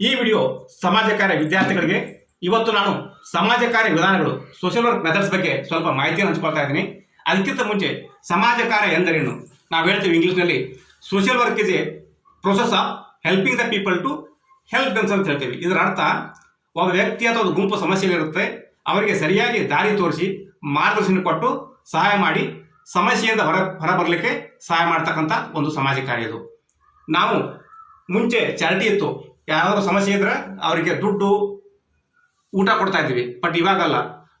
ಈ ವಿಡಿಯೋ ಸಮಾಜ ಕಾರ್ಯ ವಿದ್ಯಾರ್ಥಿಗಳಿಗೆ, ಇವತ್ತು ನಾನು ಸಮಾಜ ಕಾರ್ಯ ವಿಧಾನಗಳು ಸೋಷಿಯಲ್ ವರ್ಕ್ ಮೆಥಡ್ಸ್ ಬಗ್ಗೆ ಸ್ವಲ್ಪ ಮಾಹಿತಿಯನ್ನು ಹಂಚ್ಕೊಳ್ತಾ ಇದ್ದೀನಿ. ಅದಕ್ಕಿಂತ ಮುಂಚೆ ಸಮಾಜ ಕಾರ್ಯ ಎಂದರೇನು? ನಾವು ಹೇಳ್ತೀವಿ ಇಂಗ್ಲೀಷ್ನಲ್ಲಿ social work is a process of helping the people to help themselves ಅಂತ ಹೇಳ್ತೀವಿ. ಇದರ ಅರ್ಥ, ಒಬ್ಬ ವ್ಯಕ್ತಿ ಅಥವಾ ಒಂದು ಗುಂಪು ಸಮಸ್ಯೆಗಳಿರುತ್ತೆ ಅವರಿಗೆ ಸರಿಯಾಗಿ ದಾರಿ ತೋರಿಸಿ ಮಾರ್ಗದರ್ಶನ ಕೊಟ್ಟು ಸಹಾಯ ಮಾಡಿ ಸಮಸ್ಯೆಯಿಂದ ಹೊರ, ಹೊರಬರಲಿಕ್ಕೆ ಸಹಾಯ ಮಾಡ್ತಕ್ಕಂಥ ಒಂದು ಸಮಾಜ ಕಾರ್ಯ ಇದು. ನಾವು ಮುಂಚೆ ಚಾರಿಟಿ ಇತ್ತು. ಯಾವ್ದಾದ್ರು ಸಮಸ್ಯೆ ಇದ್ರೆ ಅವರಿಗೆ ದುಡ್ಡು ಊಟ ಕೊಡ್ತಾ ಇದ್ವಿ ಬಟ್ ಇವಾಗಲ್ಲ.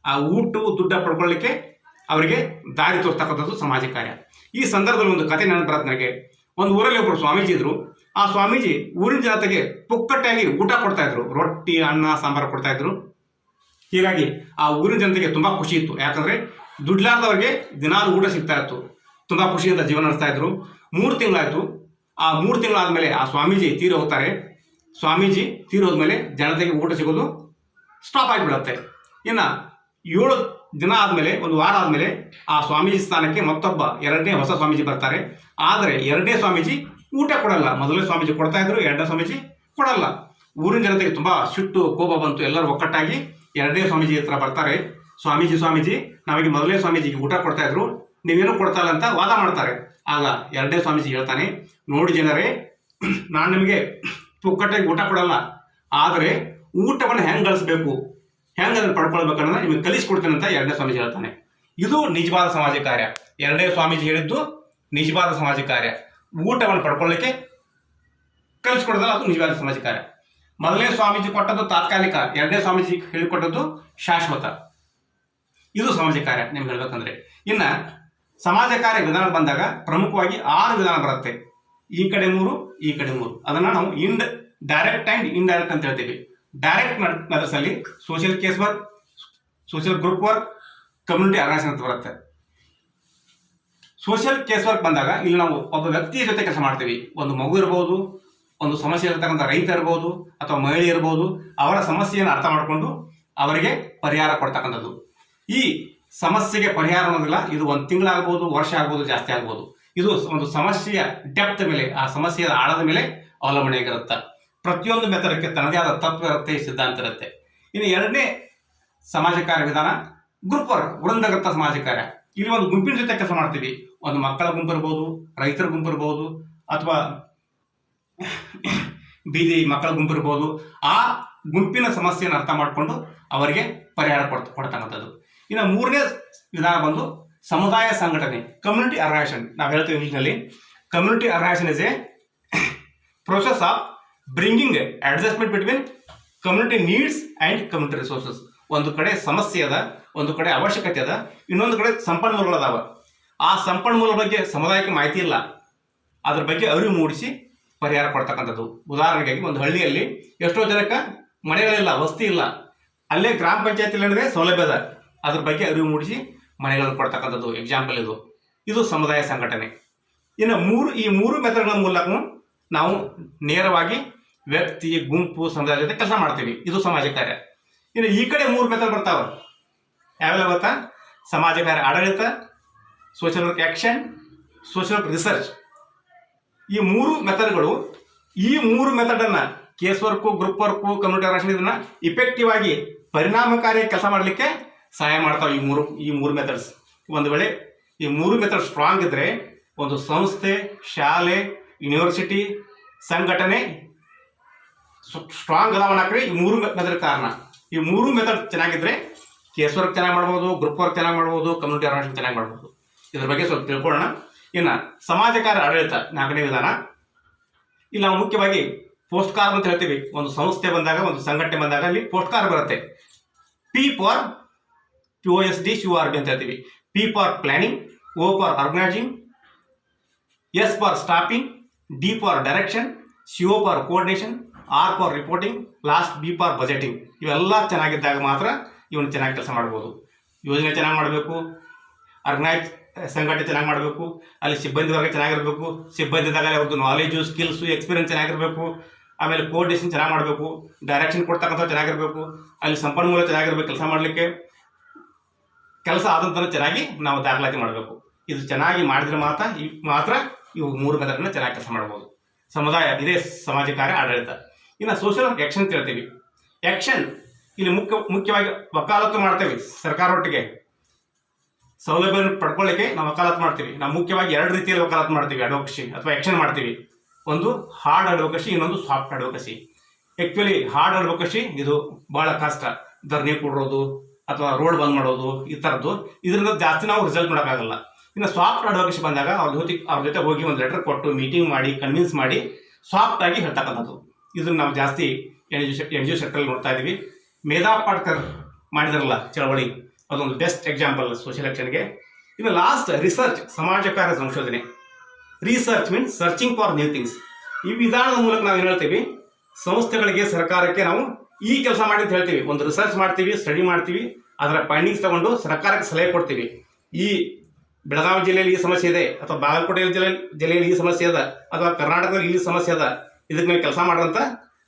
ಆ ಊಟ, ದುಡ್ಡ ಪಡ್ಕೊಳ್ಳಿಕ್ಕೆ ಅವರಿಗೆ ದಾರಿ ತೋರಿಸ್ತಕ್ಕಂಥದ್ದು ಸಮಾಜ ಕಾರ್ಯ. ಈ ಸಂದರ್ಭದಲ್ಲಿ ಒಂದು ಕತೆ ಬರುತ್ತೆ ನನಗೆ. ಒಂದು ಊರಲ್ಲಿ ಒಬ್ಬರು ಸ್ವಾಮೀಜಿ ಇದ್ರು. ಆ ಸ್ವಾಮೀಜಿ ಊರಿನ ಜನತೆಗೆ ಪುಕ್ಕಟ್ಟಾಗಿ ಊಟ ಕೊಡ್ತಾ ಇದ್ರು. ರೊಟ್ಟಿ, ಅನ್ನ, ಸಾಂಬಾರು ಕೊಡ್ತಾ ಇದ್ರು. ಹೀಗಾಗಿ ಆ ಊರಿನ ಜನತೆಗೆ ತುಂಬಾ ಖುಷಿ ಇತ್ತು. ಯಾಕಂದ್ರೆ ದುಡ್ಲಾರ್ದವ್ರಿಗೆ ದಿನಾಲು ಊಟ ಸಿಗ್ತಾ ಇತ್ತು. ತುಂಬಾ ಖುಷಿಯಿಂದ ಜೀವನ ನಡೆಸ್ತಾ ಇದ್ರು. ಮೂರು ತಿಂಗಳಾಯ್ತು. ಆ ಮೂರು ತಿಂಗಳಾದ್ಮೇಲೆ ಆ ಸ್ವಾಮೀಜಿ ತೀರ ಹೋಗ್ತಾರೆ. ಸ್ವಾಮೀಜಿ ತೀರಿ ಹೋದ್ಮೇಲೆ ಜನತೆಗೆ ಊಟ ಸಿಗೋದು ಸ್ಟಾಪ್ ಆಗಿಬಿಡುತ್ತೆ. ಇನ್ನು ಏಳು ದಿನ ಆದಮೇಲೆ, ಒಂದು ವಾರ ಆದಮೇಲೆ ಆ ಸ್ವಾಮೀಜಿ ಸ್ಥಾನಕ್ಕೆ ಮತ್ತೊಬ್ಬ ಎರಡನೇ ಹೊಸ ಸ್ವಾಮೀಜಿ ಬರ್ತಾರೆ. ಆದರೆ ಎರಡನೇ ಸ್ವಾಮೀಜಿ ಊಟ ಕೊಡಲ್ಲ. ಮೊದಲನೇ ಸ್ವಾಮೀಜಿ ಕೊಡ್ತಾ ಇದ್ರು, ಎರಡನೇ ಸ್ವಾಮೀಜಿ ಕೊಡಲ್ಲ. ಊರಿನ ಜನತೆಗೆ ತುಂಬ ಸಿಟ್ಟು, ಕೋಪ ಬಂತು. ಎಲ್ಲರೂ ಒಕ್ಕಟ್ಟಾಗಿ ಎರಡನೇ ಸ್ವಾಮೀಜಿ ಹತ್ರ ಬರ್ತಾರೆ. ಸ್ವಾಮೀಜಿ ಸ್ವಾಮೀಜಿ, ನಮಗೆ ಮೊದಲನೇ ಸ್ವಾಮೀಜಿಗೆ ಊಟ ಕೊಡ್ತಾ ಇದ್ರು. ನೀವೇನು ಕೊಡ್ತಾ ಇಲ್ಲ ಅಂತ ವಾದ ಮಾಡ್ತಾರೆ. ಆಗ ಎರಡನೇ ಸ್ವಾಮೀಜಿ ಹೇಳ್ತಾನೆ, ನೋಡಿ ಜನರೇ, ನಾನು ನಿಮಗೆ ಪುಕ್ಕಟ್ಟಾಗಿ ಊಟ ಕೊಡಲ್ಲ. ಆದರೆ ಊಟವನ್ನು ಹೆಂಗೆ ಗಳಿಸ್ಬೇಕು ಹೆಂಗೆ ಅದನ್ನು ಪಡ್ಕೊಳ್ಬೇಕನ್ನೋದನ್ನ ನಿಮಗೆ ಕಲಿಸ್ಕೊಡ್ತೇನೆ ಅಂತ ಎರಡನೇ ಸ್ವಾಮೀಜಿ ಹೇಳ್ತಾನೆ. ಇದು ನಿಜವಾದ ಸಮಾಜ ಕಾರ್ಯ. ಎರಡನೇ ಸ್ವಾಮೀಜಿ ಹೇಳಿದ್ದು ನಿಜವಾದ ಸಮಾಜ ಕಾರ್ಯ. ಊಟವನ್ನು ಪಡ್ಕೊಳ್ಳಿಕ್ಕೆ ಕಲಿಸ್ಕೊಡೋದಲ್ಲ, ಅದು ನಿಜವಾದ ಸಮಾಜ ಕಾರ್ಯ. ಮೊದಲನೇ ಸ್ವಾಮೀಜಿ ಕೊಟ್ಟದ್ದು ತಾತ್ಕಾಲಿಕ, ಎರಡನೇ ಸ್ವಾಮೀಜಿ ಹೇಳಿಕೊಟ್ಟದ್ದು ಶಾಶ್ವತ. ಇದು ಸಮಾಜ ಕಾರ್ಯ, ನಿಮ್ಗೆ ಹೇಳ್ಬೇಕಂದ್ರೆ. ಇನ್ನ ಸಮಾಜ ಕಾರ್ಯ ವಿಧಾನ ಬಂದಾಗ ಪ್ರಮುಖವಾಗಿ ಆರು ವಿಧಾನ ಬರುತ್ತೆ. ಈ ಕಡೆ ಮೂರು, ಈ ಕಡೆ ಮೂರು. ಅದನ್ನ ನಾವು ಇಂಡ್ ಡೈರೆಕ್ಟ್ ಅಂಡ್ ಇಂಡೈರೆಕ್ಟ್ ಅಂತ ಹೇಳ್ತೀವಿ. ಡೈರೆಕ್ಟ್ ಮೆಥಡ್ಸ್ ಅಲ್ಲಿ social case work social group work community organisation ಅಂತ ಬರುತ್ತೆ. ಸೋಷಿಯಲ್ ಕೇಸ್ ವರ್ಕ್ ಬಂದಾಗ ಇಲ್ಲಿ ನಾವು ಒಬ್ಬ ವ್ಯಕ್ತಿಯ ಜೊತೆ ಕೆಲಸ ಮಾಡ್ತೀವಿ. ಒಂದು ಮಗು ಇರ್ಬೋದು, ಒಂದು ಸಮಸ್ಯೆ ಇರತಕ್ಕಂಥ ರೈತ ಇರ್ಬೋದು, ಅಥವಾ ಮಹಿಳೆ ಇರ್ಬೋದು, ಅವರ ಸಮಸ್ಯೆಯನ್ನು ಅರ್ಥ ಮಾಡಿಕೊಂಡು ಅವರಿಗೆ ಪರಿಹಾರ ಕೊಡ್ತಕ್ಕಂಥದ್ದು. ಈ ಸಮಸ್ಯೆಗೆ ಪರಿಹಾರ ಅನ್ನೋದಿಲ್ಲ, ಇದು ಒಂದು ತಿಂಗಳಾಗ್ಬೋದು ವರ್ಷ ಆಗ್ಬೋದು ಜಾಸ್ತಿ ಆಗ್ಬೋದು. ಇದು ಒಂದು ಸಮಸ್ಯೆಯ ಡೆಪ್ತ್ ಮೇಲೆ, ಆ ಸಮಸ್ಯೆಯ ಆಳದ ಮೇಲೆ ಅವಲಂಬನೆಯಾಗಿರುತ್ತೆ ಪ್ರತಿಯೊಂದು ಮೆಥಡಕ್ಕೆ ತನ್ನದೇ ಆದ ತತ್ವ ಇರುತ್ತೆ ಸಿದ್ಧಾಂತ ಇರುತ್ತೆ. ಇನ್ನು ಎರಡನೇ ಸಮಾಜ ಕಾರ್ಯ ವಿಧಾನ ಗ್ರೂಪ್ ವರ್ಕ್ ವೃಂದಗತ ಸಮಾಜ ಕಾರ್ಯ. ಇಲ್ಲಿ ಒಂದು ಗುಂಪಿನ ಜೊತೆ ಕೆಲಸ ಮಾಡ್ತೀವಿ. ಒಂದು ಮಕ್ಕಳ ಗುಂಪು ಇರ್ಬೋದು, ರೈತರ ಗುಂಪು ಇರ್ಬೋದು, ಅಥವಾ ಬೀದಿ ಮಕ್ಕಳ ಗುಂಪು ಇರ್ಬೋದು, ಆ ಗುಂಪಿನ ಸಮಸ್ಯೆಯನ್ನು ಅರ್ಥ ಮಾಡಿಕೊಂಡು ಅವರಿಗೆ ಪರಿಹಾರ ಕೊಡ್ತ, ಕೊಡ್ತಕ್ಕಂಥದ್ದು. ಇನ್ನು ಮೂರನೇ ವಿಧಾನ ಬಂದು ಸಮುದಾಯ ಸಂಘಟನೆ ಕಮ್ಯುನಿಟಿ ಆರ್ಗನೈಸೇಷನ್ ನಾವು ಹೇಳ್ತೀವಿ ಇಂಗ್ಲೀಷ್ನಲ್ಲಿ. Community organisation is a process of bringing adjustment between community needs and community resources ಒಂದು ಕಡೆ ಸಮಸ್ಯೆ ಅದ, ಒಂದು ಕಡೆ ಅವಶ್ಯಕತೆ ಅದ, ಇನ್ನೊಂದು ಕಡೆ ಸಂಪನ್ಮೂಲಗಳು ಅದಾವ. ಆ ಸಂಪನ್ಮೂಲ ಬಗ್ಗೆ ಸಮುದಾಯಕ್ಕೆ ಮಾಹಿತಿ ಇಲ್ಲ. ಅದ್ರ ಬಗ್ಗೆ ಅರಿವು ಮೂಡಿಸಿ ಪರಿಹಾರ ಕೊಡ್ತಕ್ಕಂಥದ್ದು. ಉದಾಹರಣೆಗಾಗಿ ಒಂದು ಹಳ್ಳಿಯಲ್ಲಿ ಎಷ್ಟೋ ಜನಕ್ಕೆ ಮನೆಗಳಿಲ್ಲ, ವಸ್ತಿ ಇಲ್ಲ. ಅಲ್ಲೇ ಗ್ರಾಮ ಪಂಚಾಯತಿ ಇಲ್ಲ ಸೌಲಭ್ಯ ಅದ. ಅದ್ರ ಬಗ್ಗೆ ಅರಿವು ಮೂಡಿಸಿ ಮನೆಗಳನ್ನು ಕೊಡ್ತಕ್ಕಂಥದ್ದು ಎಕ್ಸಾಂಪಲ್ ಇದು. ಇದು ಸಮುದಾಯ ಸಂಘಟನೆ. ಇನ್ನು ಮೂರು, ಈ ಮೂರು ಮೆಥಡ್ಗಳ ಮೂಲಕ ನಾವು ನೇರವಾಗಿ ವ್ಯಕ್ತಿ, ಗುಂಪು ಸಮುದಾಯ ಜೊತೆ ಕೆಲಸ ಮಾಡ್ತೀವಿ. ಇದು ಸಮಾಜ ಕಾರ್ಯ. ಇನ್ನು ಈ ಕಡೆ ಮೂರು ಮೆಥಡ್ ಬರ್ತಾವೆ. ಯಾವೆಲ್ಲ ಗೊತ್ತಾ? ಸಮಾಜ ಕಾರ್ಯ ಆಡಳಿತ social work action social work research ಈ ಮೂರು ಮೆಥಡ್ಗಳು ಈ ಮೂರು ಮೆಥಡನ್ನು case work group work community organisation ಇದನ್ನ ಇಫೆಕ್ಟಿವ್ ಆಗಿ ಪರಿಣಾಮಕಾರಿ ಕೆಲಸ ಮಾಡಲಿಕ್ಕೆ ಸಹಾಯ ಮಾಡ್ತಾವೆ ಈ ಮೂರು ಈ ಮೂರು ಮೆಥಡ್ಸ್ ಒಂದು ವೇಳೆ ಈ ಮೂರು ಮೆಥಡ್ ಸ್ಟ್ರಾಂಗ್ ಇದ್ದರೆ ಒಂದು ಸಂಸ್ಥೆ, ಶಾಲೆ ಯೂನಿವರ್ಸಿಟಿ ಸಂಘಟನೆ ಸ್ಟ್ರಾಂಗ್ ಅದಾವ ಅನ್ನಕ್ರಿ ಈ ಮೂರು ಮೆಥಡ್ ಕಾರಣ. ಈ ಮೂರು ಮೆಥಡ್ ಚೆನ್ನಾಗಿದ್ರೆ ಕೇಸ್ ವರ್ಕ್ ಚೆನ್ನಾಗಿ ಮಾಡ್ಬೋದು ಗ್ರೂಪ್ ವರ್ಕ್ ಚೆನ್ನಾಗಿ ಮಾಡ್ಬೋದು ಕಮ್ಯುನಿಟಿ ಆರ್ಗನೈಸೇಷನ್ ಚೆನ್ನಾಗಿ ಮಾಡ್ಬೋದು. ಇದ್ರ ಬಗ್ಗೆ ಸ್ವಲ್ಪ ತಿಳ್ಕೊಳ್ಳೋಣ. ಇನ್ನು ಸಮಾಜ ಕಾರ್ಯ ಆಡಳಿತ ನಾಲ್ಕನೇ ವಿಧಾನ. ಇಲ್ಲಿ ನಾವು ಮುಖ್ಯವಾಗಿ ಪೋಸ್ಟ್ ಕಾರ್ ಅಂತ ಹೇಳ್ತೀವಿ. ಒಂದು ಸಂಸ್ಥೆ ಬಂದಾಗ, ಒಂದು ಸಂಘಟನೆ ಬಂದಾಗ ಅಲ್ಲಿ ಪೋಸ್ಟ್ ಕಾರ್ ಬರುತ್ತೆ. P for P O S D C R B ಅಂತ ಹೇಳ್ತೀವಿ. P for planning O for organizing S for staffing D for direction C O for coordination R for reporting last B for budgeting ಇವೆಲ್ಲ ಚೆನ್ನಾಗಿದ್ದಾಗ ಮಾತ್ರ ಇವನು ಚೆನ್ನಾಗಿ ಕೆಲಸ ಮಾಡ್ಬೋದು. ಯೋಜನೆ ಚೆನ್ನಾಗಿ ಮಾಡಬೇಕು ಆರ್ಗನೈಸ್ ಸಂಘಟನೆ ಚೆನ್ನಾಗಿ ಮಾಡಬೇಕು, ಅಲ್ಲಿ ಸಿಬ್ಬಂದಿ ವರ್ಗ ಚೆನ್ನಾಗಿರಬೇಕು ಸಿಬ್ಬಂದಿ ಇದ್ದಾಗ ಅವ್ರದ್ದು ನಾಲೆಜು ಸ್ಕಿಲ್ಸು ಎಕ್ಸ್ಪೀರಿಯನ್ಸ್ ಚೆನ್ನಾಗಿರಬೇಕು, ಆಮೇಲೆ ಕೋಆರ್ಡಿನೇಷನ್ ಚೆನ್ನಾಗಿ ಮಾಡಬೇಕು ಡೈರೆಕ್ಷನ್ ಕೊಡ್ತಕ್ಕಂಥ ಚೆನ್ನಾಗಿರಬೇಕು, ಅಲ್ಲಿ ಸಂಪನ್ಮೂಲ ಚೆನ್ನಾಗಿರಬೇಕು, ಕೆಲಸ ಮಾಡಲಿಕ್ಕೆ. ಕೆಲಸ ಆದಂತನ ಚೆನ್ನಾಗಿ ನಾವು ದಾಖಲಾತಿ ಮಾಡಬೇಕು. ಇದು ಚೆನ್ನಾಗಿ ಮಾಡಿದ್ರೆ ಮಾತ್ರ ಈ ಮಾತ್ರ ಇವು ಮೂರು ಮೆಥಡ್ನ ಚೆನ್ನಾಗಿ ಕೆಲಸ ಮಾಡ್ಬೋದು. ಸಮುದಾಯ, ಇದೇ ಸಮಾಜ ಕಾರ್ಯ, ಆಡಳಿತ. ಇನ್ನು ಸೋಷಿಯಲ್ ಆಕ್ಷನ್ ಕೇಳ್ತೀವಿ ಆಕ್ಷನ್ ಇಲ್ಲಿ ಮುಖ್ಯ, ಮುಖ್ಯವಾಗಿ ವಕಾಲತ್ತು ಮಾಡ್ತೇವೆ ಸರ್ಕಾರೊಟ್ಟಿಗೆ ಸೌಲಭ್ಯ ಪಡ್ಕೊಳ್ಳಿಕ್ಕೆ ನಾವು ವಕಾಲತ್ತು ಮಾಡ್ತೀವಿ. ನಾವು ಮುಖ್ಯವಾಗಿ ಎರಡು ರೀತಿಯಲ್ಲಿ ವಕಾಲತ್ತು ಮಾಡ್ತೀವಿ ಅಡ್ವೊಕಸಿ ಅಥವಾ ಆಕ್ಷನ್ ಮಾಡ್ತೀವಿ. ಒಂದು ಹಾರ್ಡ್ ಅಡ್ವೊಕಸಿ ಇನ್ನೊಂದು soft advocacy actually hard advocacy ಇದು ಬಹಳ ಕಷ್ಟ. ಧರಣಿ ಕೊಡೋದು ಅಥವಾ ರೋಡ್ ಬಂದ್ ಮಾಡೋದು ಈ ಥರದ್ದು ಇದರಿಂದ ಜಾಸ್ತಿ ನಾವು ರಿಸಲ್ಟ್ ಮಾಡೋಕ್ಕಾಗಲ್ಲ ಇನ್ನು ಸಾಫ್ಟ್ ಅಡ್ವೊಕಸಿ ಬಂದಾಗ ಅವ್ರ ಜೊತೆ ಅವ್ರ ಜೊತೆ ಹೋಗಿ ಒಂದು ಲೆಟರ್ ಕೊಟ್ಟು ಮೀಟಿಂಗ್ ಮಾಡಿ ಕನ್ವಿನ್ಸ್ ಮಾಡಿ ಸಾಫ್ಟ್ ಆಗಿ ಹೇಳ್ತಕ್ಕಂಥದ್ದು. ಇದನ್ನ ನಾವು ಜಾಸ್ತಿ N G N G O sector ನೋಡ್ತಾ ಇದ್ದೀವಿ ಮೇಧಾ ಪಾಟ್ಕರ್ ಮಾಡಿದಾರಲ್ಲ ಚಳವಳಿ, ಅದೊಂದು ಬೆಸ್ಟ್ ಎಕ್ಸಾಂಪಲ್ ಸೋಷಿಯಲ್ ಆಕ್ಷನ್ಗೆ ಇನ್ನು ಲಾಸ್ಟ್ ರಿಸರ್ಚ್ ಸಮಾಜ ಕಾರ್ಯ ಸಂಶೋಧನೆ. Research means searching for new things ಈ ವಿಧಾನದ ಮೂಲಕ ನಾವು ಏನು ಹೇಳ್ತೀವಿ? ಸಂಸ್ಥೆಗಳಿಗೆ, ಸರ್ಕಾರಕ್ಕೆ ನಾವು ಈ ಕೆಲಸ ಮಾಡಿ ಅಂತ ಹೇಳ್ತೀವಿ. ಒಂದು ರಿಸರ್ಚ್ ಮಾಡ್ತೀವಿ ಸ್ಟಡಿ ಮಾಡ್ತೀವಿ, ಅದರ ಫೈಂಡಿಂಗ್ಸ್ ತಗೊಂಡು ಸರ್ಕಾರಕ್ಕೆ ಸಲಹೆ ಕೊಡ್ತೀವಿ. ಈ ಬೆಳಗಾವಿ ಜಿಲ್ಲೆಯಲ್ಲಿ ಈ ಸಮಸ್ಯೆ ಇದೆ, ಅಥವಾ ಬಾಗಲಕೋಟೆ ಜಿಲ್ಲೆ ಜಿಲ್ಲೆಯಲ್ಲಿ ಈ ಸಮಸ್ಯೆ ಅದ ಅಥವಾ ಕರ್ನಾಟಕದಲ್ಲಿ ಇಲ್ಲಿ ಸಮಸ್ಯೆ ಅದ ಇದಕ್ಕೆ ನೀವು ಕೆಲಸ ಮಾಡ್ರಂತ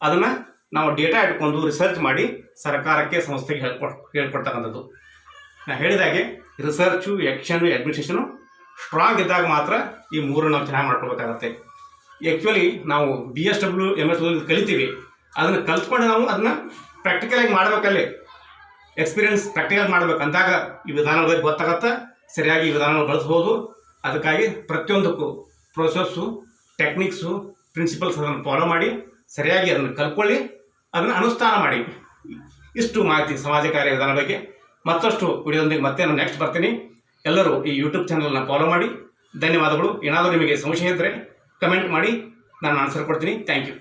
ಅದನ್ನ ನಾವು ಡೇಟಾ ಇಟ್ಕೊಂಡು ರಿಸರ್ಚ್ ಮಾಡಿ ಸರ್ಕಾರಕ್ಕೆ ಸಂಸ್ಥೆಗೆ ಹೇಳ್ಕೊಡ್, ಹೇಳ್ಕೊಡ್ತಕ್ಕಂಥದ್ದು. ನಾ ಹೇಳಿದಾಗೆ ರಿಸರ್ಚು ಎಕ್ಷನು ಅಡ್ಮಿನಿಸ್ಟ್ರೇಷನು ಸ್ಟ್ರಾಂಗ್ ಇದ್ದಾಗ ಮಾತ್ರ ಈ ಮೂರು ನಾವು ಚೆನ್ನಾಗಿ ಮಾಡ್ಕೊಳ್ಬೇಕಾಗತ್ತೆ. ಆ್ಯಕ್ಚುಲಿ ನಾವು B S W M S W ಕಲಿತೀವಿ. ಅದನ್ನು ಕಲ್ತ್ಕೊಂಡು ನಾವು ಅದನ್ನ ಪ್ರಾಕ್ಟಿಕಲಾಗಿ ಮಾಡ್ಬೇಕಲ್ಲಿ. ಎಕ್ಸ್ಪೀರಿಯನ್ಸ್ ಪ್ರಾಕ್ಟಿಕಲ್ ಮಾಡ್ಬೇಕು. ಅಂದಾಗ ಈ ವಿಧಾನಗಳ ಬಗ್ಗೆ ಗೊತ್ತಾಗತ್ತೆ. ಸರಿಯಾಗಿ ಈ ವಿಧಾನಗಳು ಬಳಸ್ಬೋದು. ಅದಕ್ಕಾಗಿ ಪ್ರತಿಯೊಂದಕ್ಕೂ ಪ್ರೊಸೆಸ್ಸು ಟೆಕ್ನಿಕ್ಸು ಪ್ರಿನ್ಸಿಪಲ್ಸ್ ಅದನ್ನು ಫಾಲೋ ಮಾಡಿ, ಸರಿಯಾಗಿ ಅದನ್ನು ಕಲ್ತ್ಕೊಳ್ಳಿ, ಅದನ್ನು ಅನುಷ್ಠಾನ ಮಾಡಿ. ಇಷ್ಟು ಮಾಹಿತಿ ಸಮಾಜ ಕಾರ್ಯ ವಿಧಾನ ಬಗ್ಗೆ. ಮತ್ತಷ್ಟು ವಿಡಿಯೋದೊಂದಿಗೆ ಮತ್ತೆ ನಾನು ನೆಕ್ಸ್ಟ್ ಬರ್ತೀನಿ. ಎಲ್ಲರೂ ಈ ಯೂಟ್ಯೂಬ್ ಚಾನಲ್ನ ಫಾಲೋ ಮಾಡಿ. ಧನ್ಯವಾದಗಳು. ಏನಾದರೂ ನಿಮಗೆ ಸಂಶಯ ಇದ್ದರೆ ಕಮೆಂಟ್ ಮಾಡಿ. ನಾನು ಆನ್ಸರ್ ಕೊಡ್ತೀನಿ. Thank you